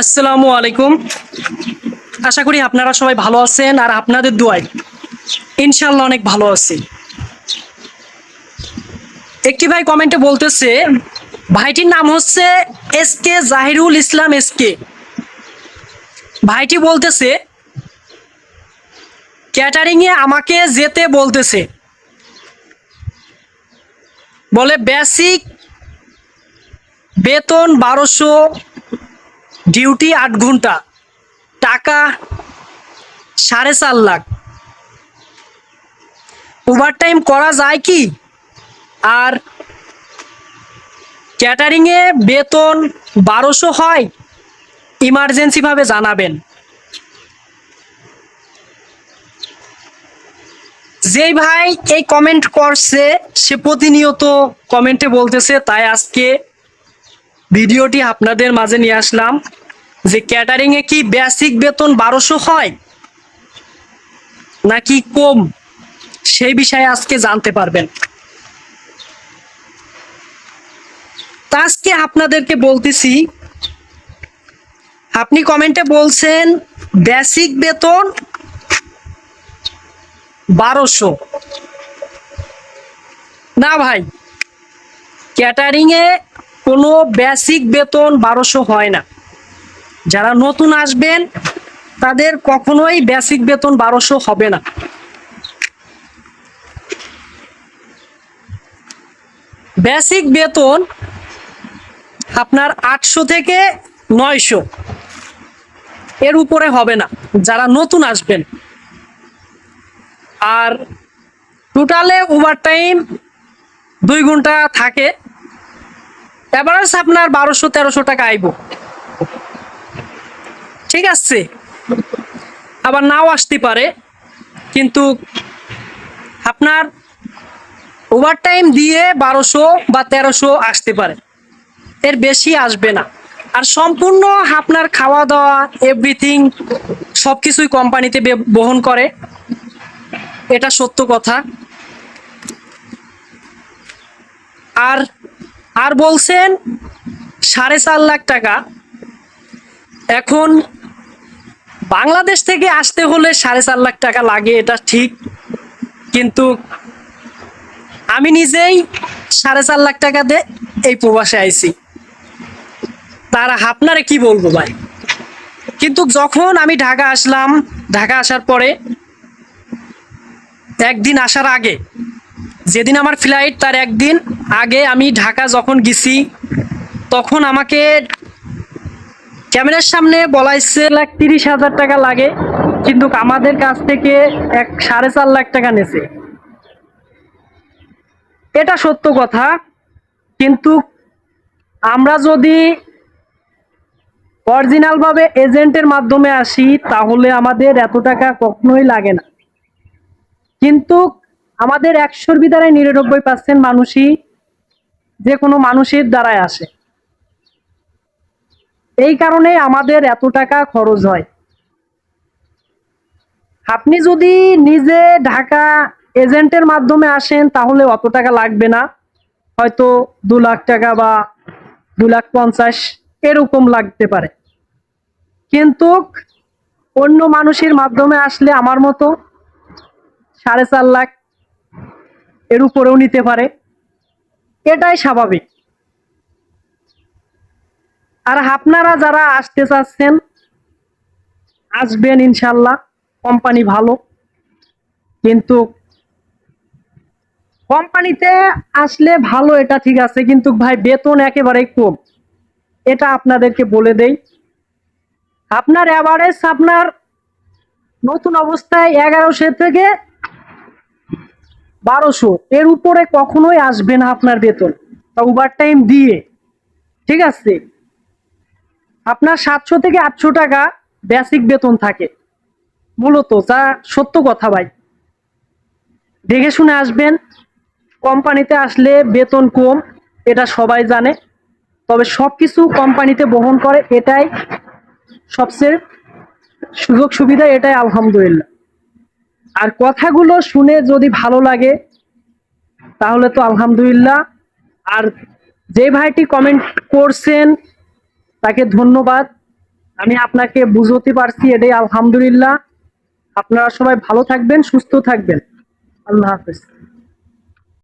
আসসালামু আলাইকুম। আশা করি আপনারা সবাই ভালো আছেন আর আপনাদের দোয়ায় ইনশাল্লাহ অনেক ভালো আছি। একটি ভাই কমেন্টে বলতেছে, ভাইটির নাম হচ্ছে S K Jahirul Islam S K ভাইটি বলতেছে ক্যাটারিংয়ে আমাকে যেতে বলতেছে। বলে বেসিক বেতন বারোশো ডিউটি আট ঘণ্টা, টাকা সাড়ে চার লাখ। ওভার টাইম করা যায় কি? আর ক্যাটারিংয়ে বেতন বারোশো হয় ইমার্জেন্সিভাবে জানাবেন। যেই ভাই এই কমেন্ট করছে, সে প্রতিনিয়ত কমেন্টে বলতেছে, তাই আজকে ভিডিওটি আপনাদের মাঝে নিয়ে আসলাম। যে ক্যাটারিং এ কি বেসিক বেতন বারোশো হয়? নাকি কম? সেই বিষয়ে আজকে জানতে পারবেন। আজকে আপনাদেরকে বলতেছি, আপনি কমেন্টে বলছেন বেসিক বেতন বারোশো। না ভাই ক্যাটারিং এ কোনো বেসিক বেতন বারোশো হয় না। যারা নতুন আসবেন, তাদের কখনোই বেসিক বেতন বারোশো হবে না। বেসিক বেতন আপনার আটশো থেকে নয়শো। এর উপরে হবে না, যারা নতুন আসবেন। আর টোটালে ওভার টাইম দুই ঘণ্টা থাকে। এভারেজ আপনার বারোশো তেরোশো টাকা আইব। ঠিক আছে? আবার নাও আসতে পারে, কিন্তু আপনার ওভার টাইম দিয়ে বারোশো বা তেরোশো আসতে পারে। এর বেশি আসবে না। আর সম্পূর্ণ আপনার খাওয়া দাওয়া এভরিথিং সব কিছুই কোম্পানিতে বহন করে। এটা সত্য কথা। আর আর বলছেন সাড়ে চার লাখ টাকা। এখন বাংলাদেশ থেকে আসতে হলে সাড়ে চার লাখ টাকা লাগে, এটা ঠিক। কিন্তু আমি নিজেই সাড়ে চার লাখ টাকা দিয়ে এই প্রবাসে আইছি। তার আপনারে কি বলব ভাই? কিন্তু যখন আমি ঢাকা আসলাম, ঢাকা আসার পরে একদিন আসার আগে, যেদিন আমার ফ্লাইট তার একদিন আগে আমি ঢাকা যখন গেছি, তখন আমাকে ক্যামেরার সামনে বলাইছে লাখ তিরিশ হাজার টাকা লাগে, কিন্তু আমাদের কাছ থেকে এক সাড়ে চার লাখ টাকা নেছে এটা সত্য কথা, কিন্তু আমরা যদি অরিজিনালভাবে এজেন্টের মাধ্যমে আসি, তাহলে আমাদের এত টাকা কখনোই লাগে না। কিন্তু আমাদের একশোর ভিতরে নিরানব্বই পার্সেন্ট মানুষই যে কোনো মানুষের দ্বারাই আসে। এই কারণে আমাদের এত টাকা খরচ হয়। আপনি যদি নিজে ঢাকা এজেন্টের মাধ্যমে আসেন, তাহলে অত টাকা লাগবে না। হয়তো দু লাখ টাকা বা দু লাখ পঞ্চাশ, এরকম লাগতে পারে। কিন্তু অন্য মানুষের মাধ্যমে আসলে আমার মতো সাড়ে চার লাখ এর উপরেও নিতে পারে। এটাই স্বাভাবিক। আর আপনারা যারা আসতে চাচ্ছেন, আসবেন ইনশাল্লাহ, কোম্পানি ভালো। কিন্তু কোম্পানিতে আসলে ভালো, এটা ঠিক আছে, কিন্তু ভাই, বেতন একেবারেই কম। এটা আপনাদেরকে বলে দেই। আপনার অ্যাভারেজ আপনার নতুন অবস্থায় এগারোশো থেকে বারোশো। এর উপরে কখনোই আসবে না আপনার বেতন। তা ওভার টাইম দিয়ে। ঠিক আছে? আপনার সাতশো থেকে আটশো টাকা বেসিক বেতন থাকে। মূলত যা সত্য কথা ভাই। দেখে শুনে আসবেন, কোম্পানিতে আসলে বেতন কম, এটা সবাই জানে। তবে সব কিছু কোম্পানিতে বহন করে, এটাই সবচেয়ে সুযোগ সুবিধা, এটাই আলহামদুলিল্লাহ। আর কথাগুলো শুনে যদি ভালো লাগে, তাহলে তো আলহামদুলিল্লাহ। আর যে ভাইটি কমেন্ট করছেন তাকে ধন্যবাদ। আমি আপনাকে বুঝতে পারছি এটাই আলহামদুলিল্লাহ। আপনারা সবাই ভালো থাকবেন, সুস্থ থাকবেন। আল্লাহ হাফেজ।